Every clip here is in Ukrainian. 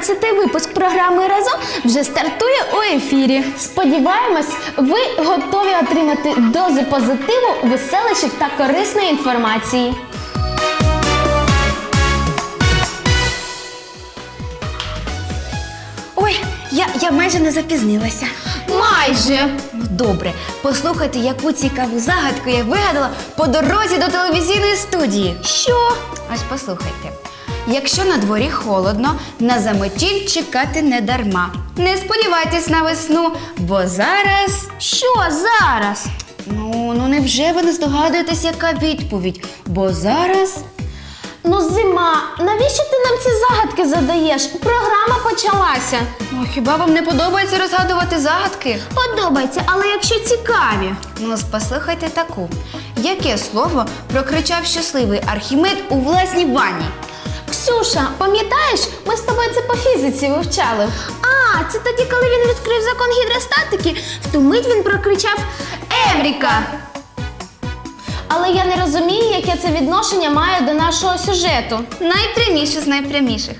317 випуск програми Разом вже стартує у ефірі. Сподіваємось, ви готові отримати дози позитиву, веселищів та корисної інформації. Я, майже не запізнилася. Майже. Ну, добре, послухайте, яку цікаву загадку я вигадала по дорозі до телевізійної студії. Що? Ось послухайте. Якщо на дворі холодно, на заметіль чекати не дарма. Не сподівайтесь на весну, бо зараз. Що зараз? Ну, ну невже ви не здогадуєтесь, яка відповідь? Бо зараз. Ну, зима, навіщо ти нам ці загадки задаєш? Програма почалася. Ну, хіба вам не подобається розгадувати загадки? Подобається, але якщо цікаві. Ну, послухайте таку. Яке слово прокричав щасливий Архімед у власній ванні? Ксюша, пам'ятаєш, ми з тобою це по фізиці вивчали. А, це тоді, коли він відкрив закон гідростатики, в ту мить він прокричав Евріка! Але я не розумію, яке це відношення має до нашого сюжету. Найпряміше з найпряміших.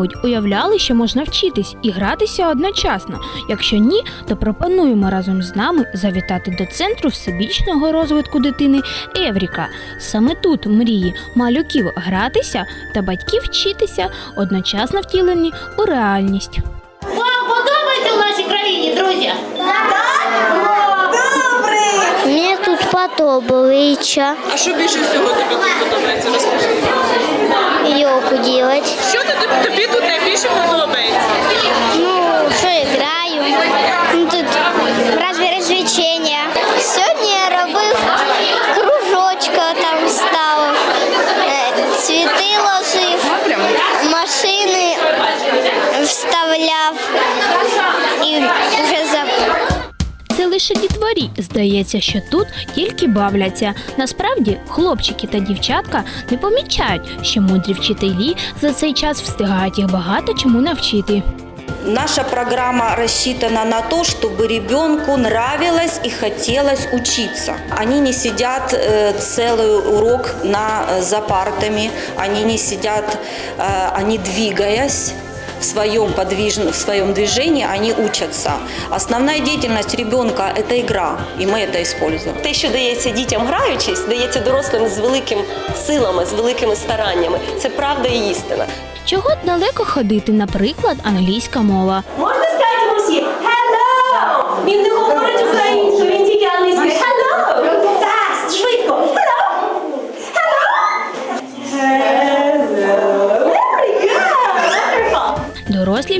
Коли-небудь уявляли, що можна вчитись і гратися одночасно? Якщо ні, то пропонуємо разом з нами завітати до центру всебічного розвитку дитини Евріка. Саме тут мрії малюків гратися та батьків вчитися одночасно втілені у реальність. Вам подобається в нашій країні, друзі? Мені тут подобається А що більше всього тобі тут подобається? Розкажи. йоку делать. Що тобі, тобі тут найбільше подобається? Ну, що граю. Ну, тут разве розвлечення. Сьогодні лише дітворі. Здається, що тут тільки бавляться. Насправді, хлопчики та дівчатка не помічають, що мудрі вчителі за цей час встигають їх багато чому навчити. Наша программа рассчитана на то, чтобы ребенку нравилось и хотелось учиться. Они не сидят э, целый урок на, э, за партами, они не сидят, э, они двигаясь в своем, подвижн- в своем движении, они учатся. Основная деятельность ребенка – это игра, и мы это используем. Те, що дається дітям граючись, дається дорослим з великим силами, з великими стараннями. Це правда і істина. Чого далеко ходити, наприклад, англійська мова. Можна сказати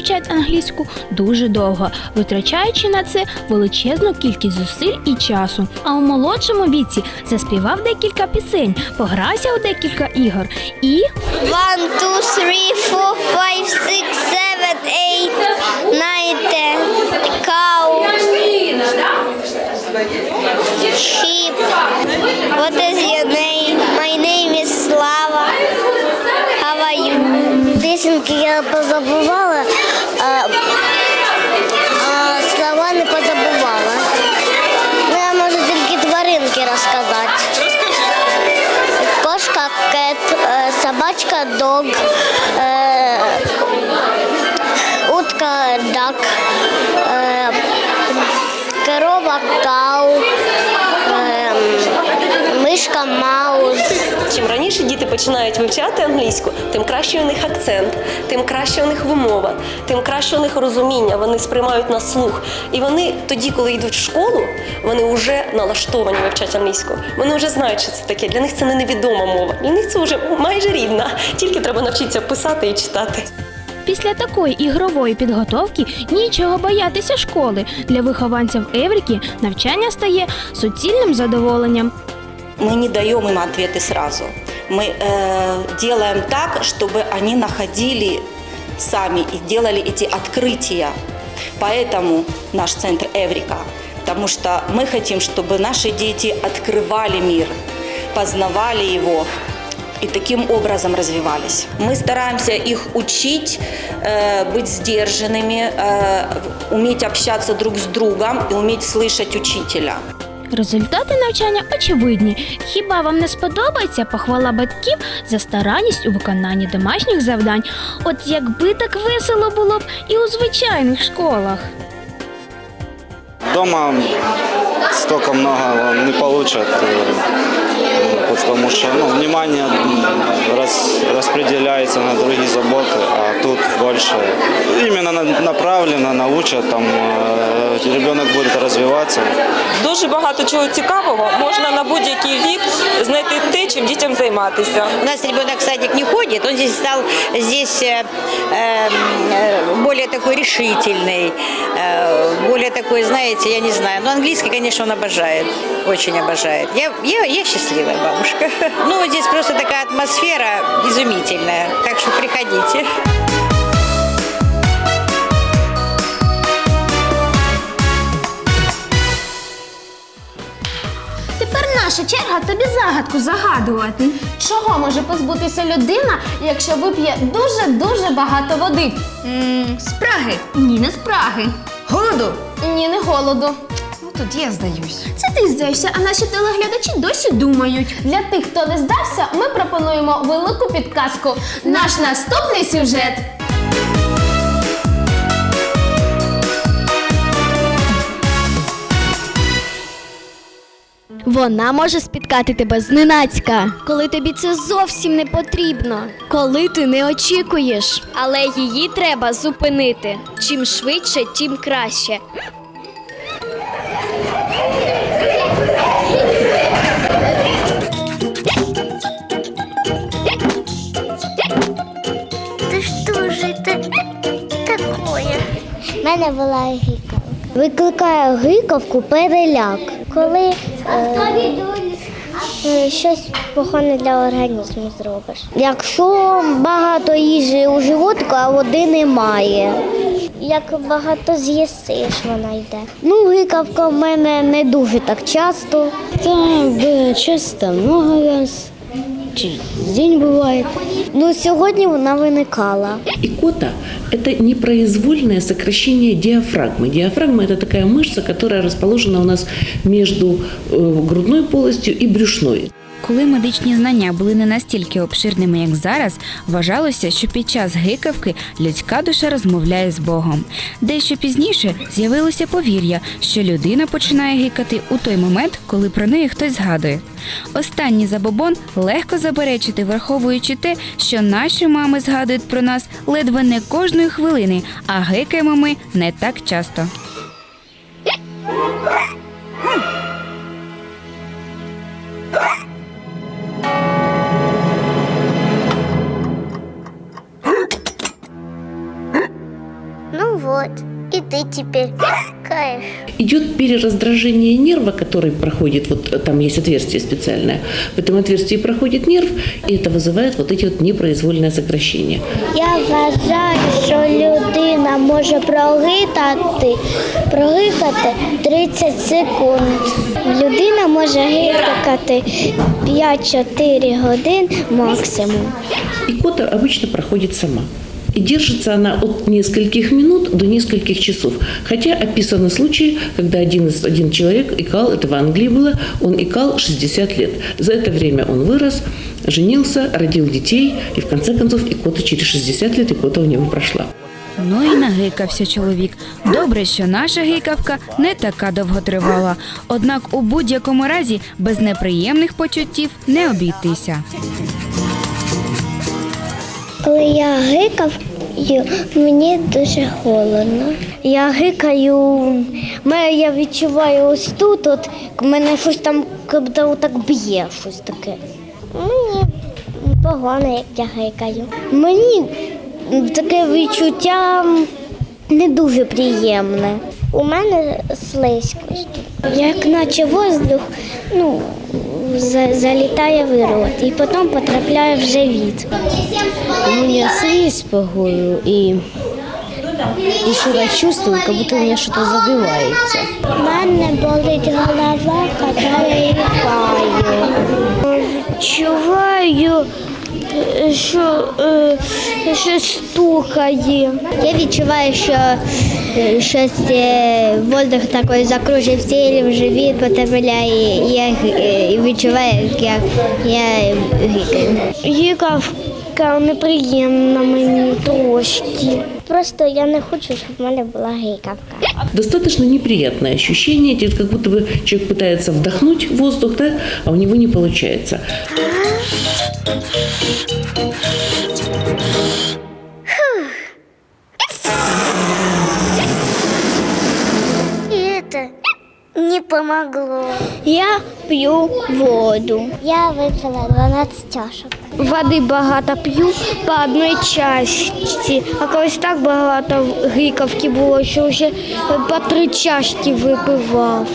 Вчать англійську дуже довго, витрачаючи на це величезну кількість зусиль і часу. А у молодшому віці заспівав декілька пісень, погрався у декілька ігор і One, two, three, four, five, six, seven, eight, корова кау, е, мишка маус. Чим раніше діти починають вивчати англійську, тим краще у них акцент, тим краще у них вимова, тим краще у них розуміння. Вони сприймають на слух. І вони тоді, коли йдуть в школу, вони вже налаштовані вивчати англійську. Вони вже знають, що це таке. Для них це не невідома мова. Для них це вже майже рідна. Тільки треба навчитися писати і читати. Після такої ігрової підготовки нічого боятися школи. Для вихованців Евріки навчання стає суцільним задоволенням. Мы не даем им ответы сразу. Мы э, делаем так, чтобы они находили сами и делали эти открытия. Поэтому наш центр Эврика, потому что мы хотим, чтобы наши дети открывали мир, познавали его и таким образом развивались. Мы стараемся их учить э, быть сдержанными, э, уметь общаться друг с другом и уметь слышать учителя. Результати навчання очевидні. Хіба вам не сподобається похвала батьків за старанність у виконанні домашніх завдань? От якби так весело було б і у звичайних школах. Дома столько много не получат, э, потому что ну, внимание рас- распределяется на другие заботы, а тут больше именно на- направлено, научат, там э, ребенок будет развиваться. Дуже багато чого цікавого можна на будь-який вік знайти те, чим дітям займатися. У нас ребенок в садик не ходит, он здесь стал здесь э, э, более такой решительный, э, более такой, знаете, я не знаю. Но английский, конечно, он обожает, очень обожает. Я, я, я счастливая бабушка. Ну, вот здесь просто такая атмосфера изумительная, так что приходите. Тепер наша черга тобі загадку загадувати. Чого може позбутися людина, якщо вип'є дуже-дуже багато води? спраги, Ні, не спраги. голоду. Ні, не голоду. Тут я здаюсь. Це ти здаєшся, а наші телеглядачі досі думають. Для тих, хто не здався, ми пропонуємо велику підказку. Наш наступний сюжет. Вона може спіткати тебе зненацька, коли тобі це зовсім не потрібно, коли ти не очікуєш. Але її треба зупинити. Чим швидше, тим краще. Мене була гикавка. Викликає гикавку переляк. Коли е, е, щось погане для організму зробиш. Якщо багато їжі у животику, а води немає. Як багато з'їсиш, вона йде. Ну, гикавка в мене не дуже так часто. Так, часто, много раз День буває. Ну, сьогодні вона виникала. Икота – это непроизвольное сокращение диафрагмы. Диафрагма – это такая мышца, которая расположена у нас между э, грудной полостью и брюшной. Коли медичні знання були не настільки обширними, як зараз, вважалося, що під час гикавки людська душа розмовляє з Богом. Дещо пізніше з'явилося повір'я, що людина починає гикати у той момент, коли про неї хтось згадує. Останній забобон легко заперечити, враховуючи те, що наші мами згадують про нас ледве не кожної хвилини, а гикаємо ми не так часто. вот, и ты теперь кайф. Идет перераздражение нерва, который проходит, вот э, там есть отверстие специальное. В этом отверстии проходит нерв, и это вызывает вот эти вот непроизвольное сокращение. Я вважаю, що людина може прогитати, прогикати 30 секунд. Людина може гикати 5-4 годин максимум. Икота обычно проходит сама. И держится она от нескольких минут до нескольких часов. Хотя описаны случаи, когда один, из- один человек икал, это в Англии было, он икал 60 лет. За это время он вырос, женился, родил детей, и в конце концов икота через 60 лет икота у него прошла. Ну і нагикався чоловік. Добре, що наша гикавка не така довготривала. Однак у будь-якому разі без неприємних почуттів не обійтися. Коли я гикаю, мені дуже холодно. Я гикаю, я відчуваю ось тут, от мене щось там так б'є, щось таке. Мені погано, як я гикаю. Мені таке відчуття не дуже приємне. У мене слизькость. Як наче воздух ну, залітає в рот і потім потрапляє в живіт. У мене слизь по горлу і и что-то чувствую, как будто у меня что-то. У мене болить голова, коли я лікаю. Відчуваю, що щось стукає. Я відчуваю, що е, щось е, воздух такий закружив в тілі, в живіт, потрапляє, і я е, відчуваю, як я, я гикаю. Гікавка неприємна мені трошки. Просто я не хочу, щоб в мене була гикавка. Достаточно неприятное ощущение, это как будто бы человек пытается вдохнуть воздух, да, а у него не получается. Это не помогло. Я п'ю воду. Я випила 12 чашок. Води багато п'ю по одній чашці, а колись так багато гикавки було, що вже по три чашки випивав.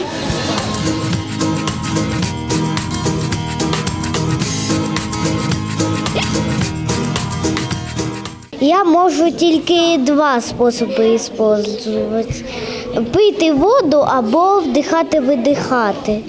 Я можу тільки два способи використовувати. Пити воду або вдихати-видихати.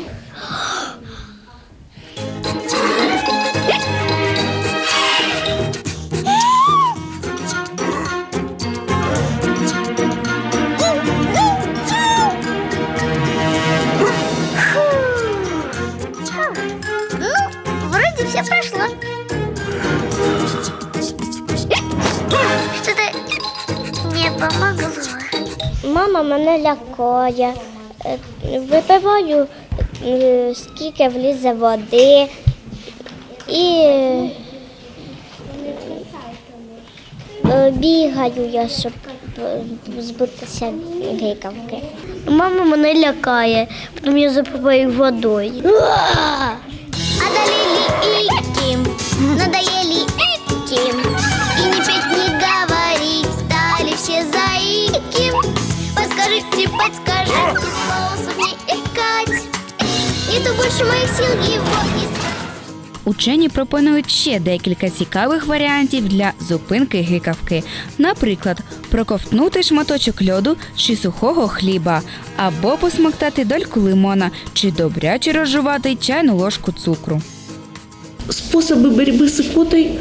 Лякає. Е, Випиваю, е, скільки влізе води і е, бігаю я, щоб збутися гикавки. Мама мене лякає, потім я запиваю водою. Одолели этим, Подскажите, подскажите, способ не искать Нету больше моих сил его искать Учені пропонують ще декілька цікавих варіантів для зупинки гикавки. Наприклад, проковтнути шматочок льоду чи сухого хліба, або посмоктати дольку лимона, чи добряче розжувати чайну ложку цукру. Способы борьбы с икотой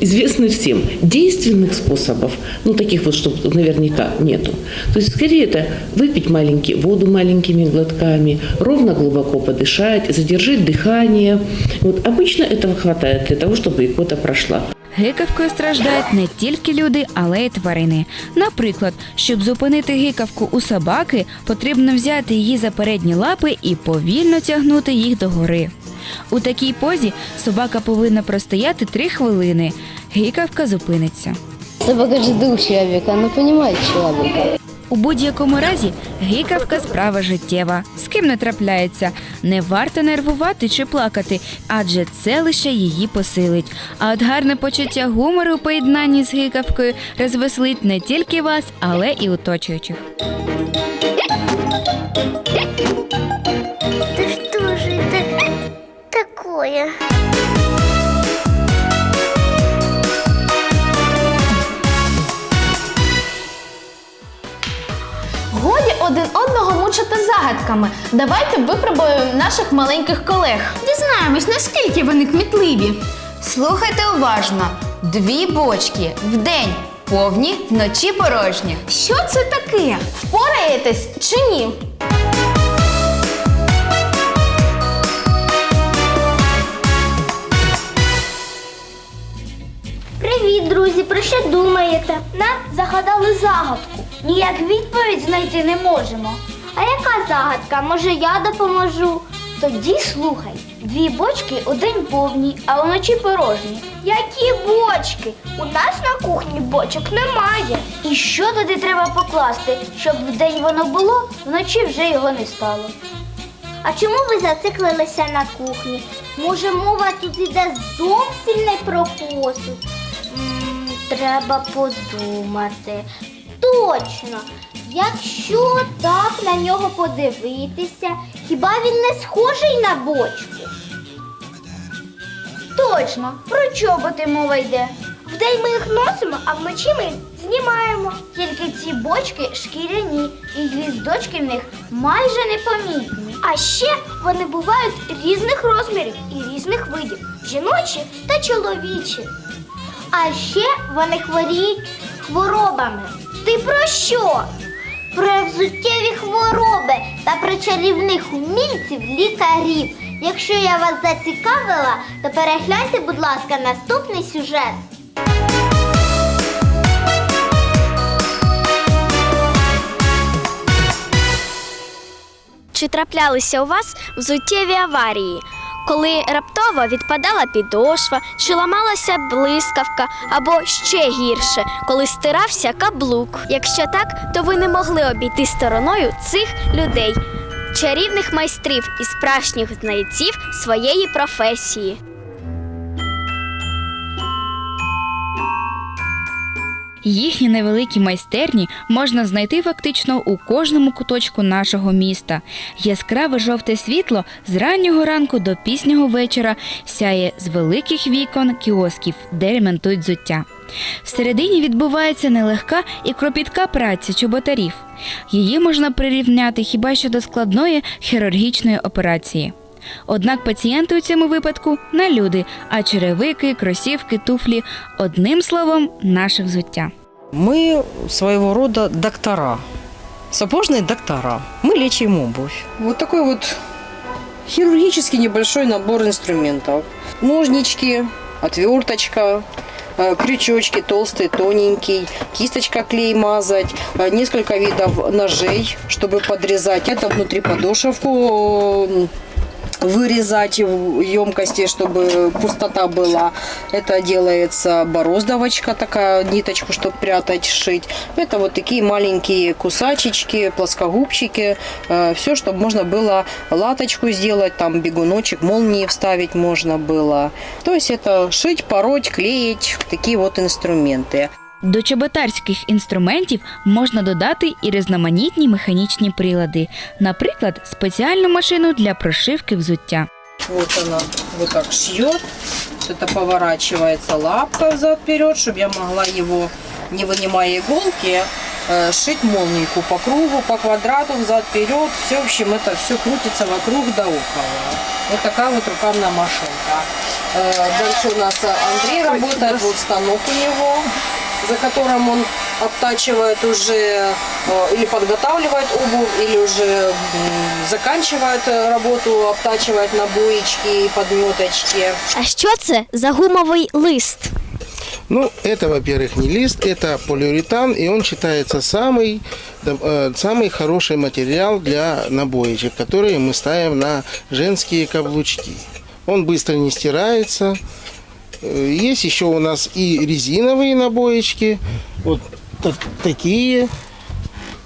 известны всем. Действенных способов, ну таких вот, что наверняка нету. То есть скорее это выпить маленький, воду маленькими глотками, ровно глубоко подышать, задержать дыхание. Вот обычно этого хватает для того, чтобы икота прошла. Гикавкою страждають не тільки люди, але й тварини. Наприклад, щоб зупинити гикавку у собаки, потрібно взяти її за передні лапи і повільно тягнути їх догори. У такій позі собака повинна простояти три хвилини. Гикавка зупиниться. Собака ж дух чоловіка, она розуміє человека. У будь-якому разі гикавка справа життєва. З ким не трапляється. Не варто нервувати чи плакати, адже це лише її посилить. А от гарне почуття гумору у поєднанні з гикавкою розвеселить не тільки вас, але і оточуючих. Мучити загадками. Давайте випробуємо наших маленьких колег. Дізнаємось, наскільки вони кмітливі. Слухайте уважно: дві бочки вдень повні, вночі порожні. Що це таке? Впораєтесь чи ні? Привіт, друзі! Про що думаєте? Нам загадали загадку. Ніяк відповідь знайти не можемо. А яка загадка? Може, я допоможу? Тоді слухай, дві бочки день повні, а вночі порожні. Які бочки? У нас на кухні бочок немає. І що туди треба покласти, щоб вдень воно було, вночі вже його не стало. А чому ви зациклилися на кухні? Може, мова тут іде зовсім не про посуд? Треба подумати. Точно! Якщо так на нього подивитися, хіба він не схожий на бочку? Точно, про чоботи мова йде. Вдень ми їх носимо, а вночі ми їх знімаємо. Тільки ці бочки шкіряні, і гвіздочки в них майже непомітні. А ще вони бувають різних розмірів і різних видів жіночі та чоловічі. А ще вони хворіють хворобами. Ти про що? Про взуттєві хвороби та про чарівних умільців лікарів. Якщо я вас зацікавила, то перегляньте, будь ласка, наступний сюжет. Чи траплялися у вас взуттєві аварії, коли раптово відпадала підошва, чи ламалася блискавка, або ще гірше, коли стирався каблук? Якщо так, то ви не могли обійти стороною цих людей, чарівних майстрів і справжніх знайців своєї професії. Їхні невеликі майстерні можна знайти фактично у кожному куточку нашого міста. Яскраве жовте світло з раннього ранку до пізнього вечора сяє з великих вікон кіосків, де ремонтують взуття. Всередині відбувається нелегка і кропітка праця чоботарів. Її можна прирівняти хіба що до складної хірургічної операції. Однак пацієнти у цьому випадку не люди, а черевики, кросівки, туфлі, одним словом, наше взуття. Мы своего рода доктора, сапожные доктора. Мы лечим обувь. Вот такой вот хирургический небольшой набор инструментов. Ножнички, отверточка, э, крючочки толстый, тоненький, кисточка клей мазать, э, несколько видов ножей, чтобы подрезать. Это внутри подошевку э, вырезать в емкости, чтобы пустота была. Это делается бороздовочка такая, ниточку, чтобы прятать, шить. Это вот такие маленькие кусачечки, плоскогубчики. все, чтобы можно было латочку сделать, там бегуночек, молнии вставить можно было. То есть это шить, пороть, клеить, такие вот инструменты. До чоботарських інструментів можна додати і різноманітні механічні прилади, наприклад, спеціальну машину для прошивки взуття. Вот она вот так шьет. Это поворачивается лапка взад-вперед, чтобы я могла его, не вынимая иголки, э, шить молнийку по кругу, по квадрату, взад-вперед. Все, в общем, это все крутится вокруг да около. Вот такая вот рукавная машинка. Э, Дальше у нас Андрей работает, вот станок у него, за которым он обтачивает уже э, или подготавливает обувь, или уже м, заканчивает э, работу, обтачивает набоечки и подметочки. А що це за гумовий лист? Ну, это, во-первых, не лист, это полиуретан, и он считается самый, да, э, самый хороший материал для набоечек, которые мы ставим на женские каблучки. Он быстро не стирается. Э, Есть еще у нас и резиновые набоечки, вот так- такие.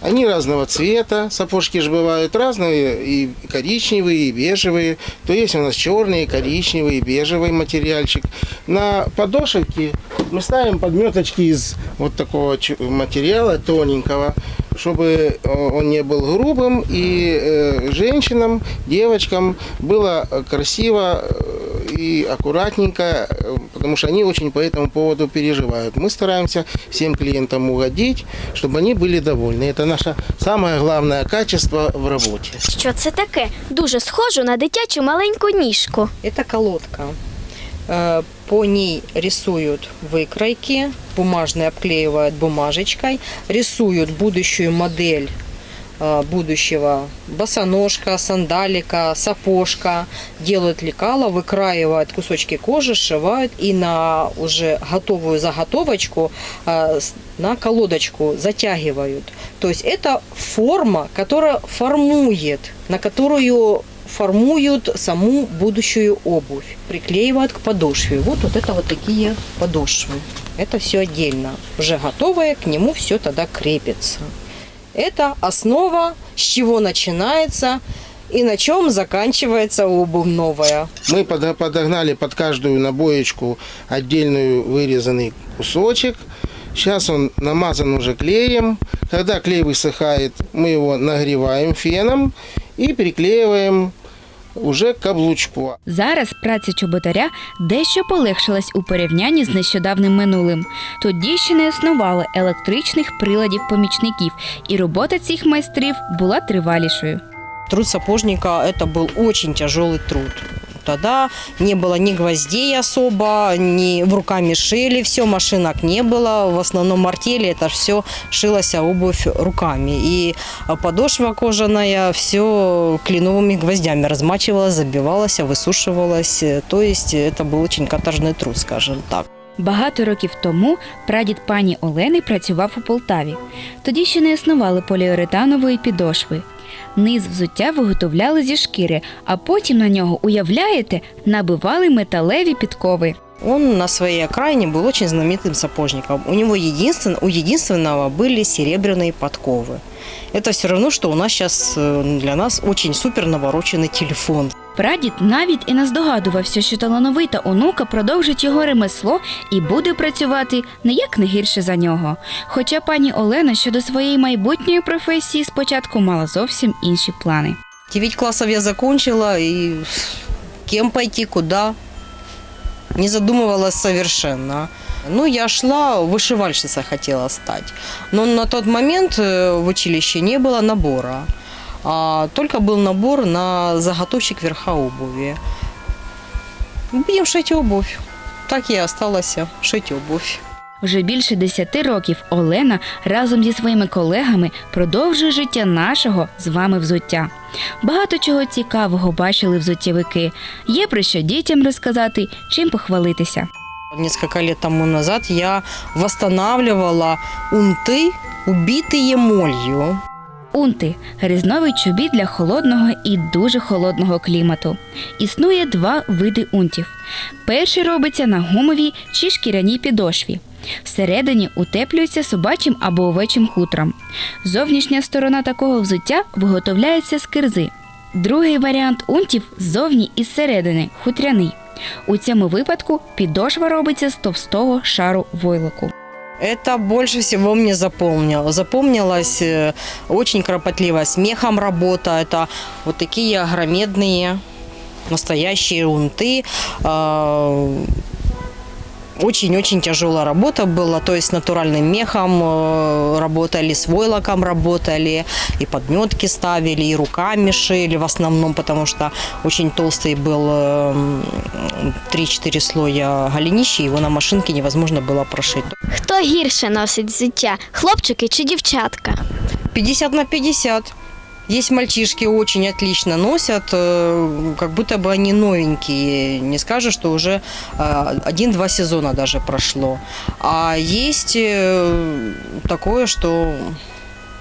Они разного цвета, сапожки же бывают разные, и коричневые, и бежевые. То есть у нас черный, коричневый, бежевый материальчик. На подошевке мы ставим подметочки из вот такого материала тоненького, чтобы э, он не был грубым, и э, женщинам, девочкам было красиво и аккуратненько, э, потому что они очень по этому поводу переживают. Мы стараемся всем клиентам угодить, чтобы они были довольны. Это наше самое главное качество в работе. Що це таке? Дуже схоже на дитячу маленьку ніжку. Это колодка. Э, По ней рисуют выкройки, бумажные обклеивают бумажечкой, рисуют будущую модель э, будущего босоножка, сандалика, сапожка, делают лекала, выкраивают кусочки кожи, сшивают и на уже готовую заготовочку э, на колодочку затягивают. То есть это форма, которая формует, на которую формуют саму будущую обувь, приклеивают к подошве. Вот, вот это вот такие подошвы. Это все отдельно. Уже готовое, к нему все тогда крепится. Это основа, с чего начинается и на чем заканчивается обувь новая. Мы подо- подогнали под каждую набоечку отдельную вырезанный кусочек. Сейчас он намазан уже клеем. Когда клей высыхает, мы его нагреваем феном и приклеиваем уже каблучку. Зараз праця чоботаря дещо полегшилась у порівнянні з нещодавним минулим. Тоді ще не існувало електричних приладів помічників, і робота цих майстрів була тривалішою. Труд сапожника – это был очень тяжелый труд. Тогда не было ни гвоздей особо, ни в руками шили все, машинок не было. В основном артели это все шилась обувь руками. И подошва кожаная все кленовыми гвоздями размачивалась, забивалась, высушивалась. То есть это был очень каторжный труд, скажем так. Багато років тому прадід пані Олени працював у Полтаві. Тоді ще не існували поліуретанової підошви. Низ взуття виготовляли зі шкіри, а потім на нього, уявляєте, набивали металеві підкови. Он на своей окраине был очень знаменитым сапожником. У него единствен, у единственного были серебряные подковы. Это все равно, что у нас сейчас э, для нас очень супер навороченный телефон. Прадід навіть і не здогадувався, що талановита онука продовжить його ремесло і буде працювати не як не гірше за нього. Хоча пані Олена щодо своєї майбутньої професії спочатку мала зовсім інші плани. 9 классов я закончила, и кем пойти, куда, не задумывалась совершенно. Ну, я шла, вышивальщица хотела стать. Но на тот момент э, в училище не было набора. А только был набор на заготовщик верха обуви. Будем шить обувь. Так я и осталась шить обувь. Вже більше десяти років Олена разом зі своїми колегами продовжує життя нашого з вами взуття. Багато чого цікавого бачили взуттєвики. Є про що дітям розказати, чим похвалитися. Несколько лет тому назад я восстанавливала унты, убитые молью. Унти різновий чобіт для холодного і дуже холодного клімату. Існує два види унтів. Перший робиться на гумовій чи шкіряній підошві. Всередині утеплюється собачим або овечим хутром. Зовнішня сторона такого взуття виготовляється з кирзи. Другий варіант унтів ззовні і зсередини хутряний. У цьому випадку підошва робиться з товстого шару войлоку. Это больше всего мне запомнило. Запомнилась э, очень кропотливая с мехом работа. Это вот такие огромедные настоящие унты. А, Очень-очень тяжелая работа была, то есть натуральным мехом э, работали, с войлоком работали, и подметки ставили, и руками шили в основном, потому что очень толстый был э, 3-4 слоя голенища, его на машинке невозможно было прошить. Хто гірше носить взуття? Хлопчики чи дівчатка? 50 на 50. Есть мальчишки очень отлично носят, э, как будто бы они новенькие. Не скажешь, что уже э, один-два сезона даже прошло. А есть э, такое, что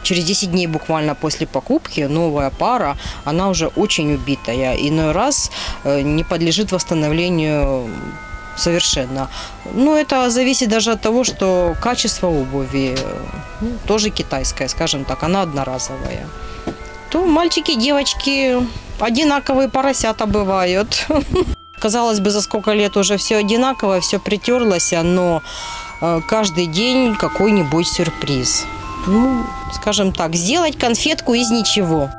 через 10 дней буквально после покупки новая пара, она уже очень убитая. Иной раз не подлежит восстановлению совершенно. Но это зависит даже от того, что качество обуви тоже китайское, скажем так, она одноразовая. То мальчики, девочки одинаковые поросята бывают. Казалось бы, за сколько лет уже все одинаково, все притерлось, но э, каждый день какой-нибудь сюрприз. Ну, скажем так, сделать конфетку из ничего.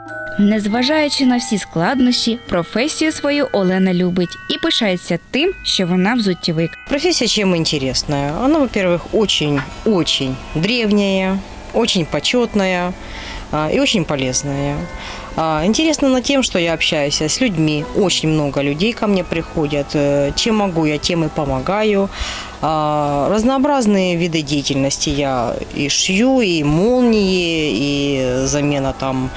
Незважаючи на всі складнощі, професію свою Олена любить і пишається тим, що вона взуттєвик. Профессия чем интересная? Она, во-первых, очень-очень древняя, очень почетная а, и очень полезная. А, Интересно на тем, что я общаюсь с людьми. Очень много людей ко мне приходят. Э, Чем могу, я тем и помогаю. А, Разнообразные виды деятельности я и шью, и молнии, и замена там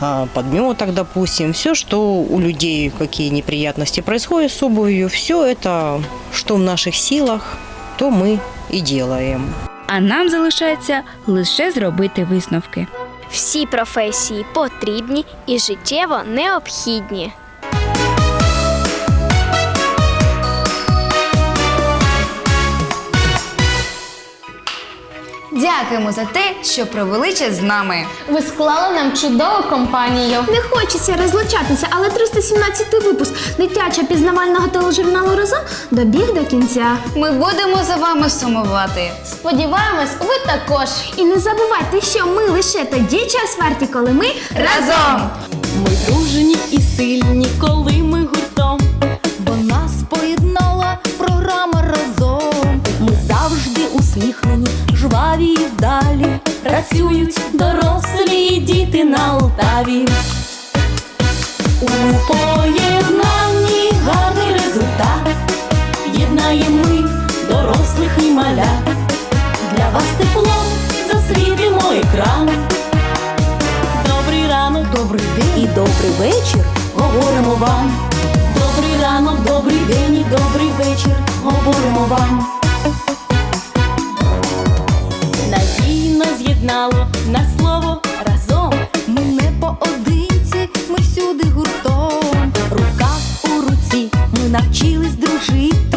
а, подметок, допустим, все, что у людей, какие неприятности происходят с обувью, все это, что в наших силах, то мы и делаем. А нам залишається лише зробити висновки. Всі професії потрібні і життєво необхідні. Дякуємо за те, що провели час з нами. Ви склали нам чудову компанію. Не хочеться розлучатися, але 317 випуск дитячого пізнавального тележурналу разом добіг до кінця. Ми будемо за вами сумувати. Сподіваємось, ви також. І не забувайте, що ми лише тоді час варті, коли ми разом. Ми дружні і сильні, коли ми гуртом, бо нас поєднала програма разом. Ми завжди усміхнені, жваві і вдалі. Працюють дорослі і діти на Алтаві. У поєднанні гарний результат. Єднаємо ми дорослих і малят. Для вас тепло засвітимо екран. Добрий ранок, добрий день і добрий вечір. Говоримо вам. Добрий ранок, добрий день і добрий вечір. Говоримо вам. Надійно на слово разом. Ми не поодинці, ми всюди гуртом. Рука у руці, ми навчились дружити.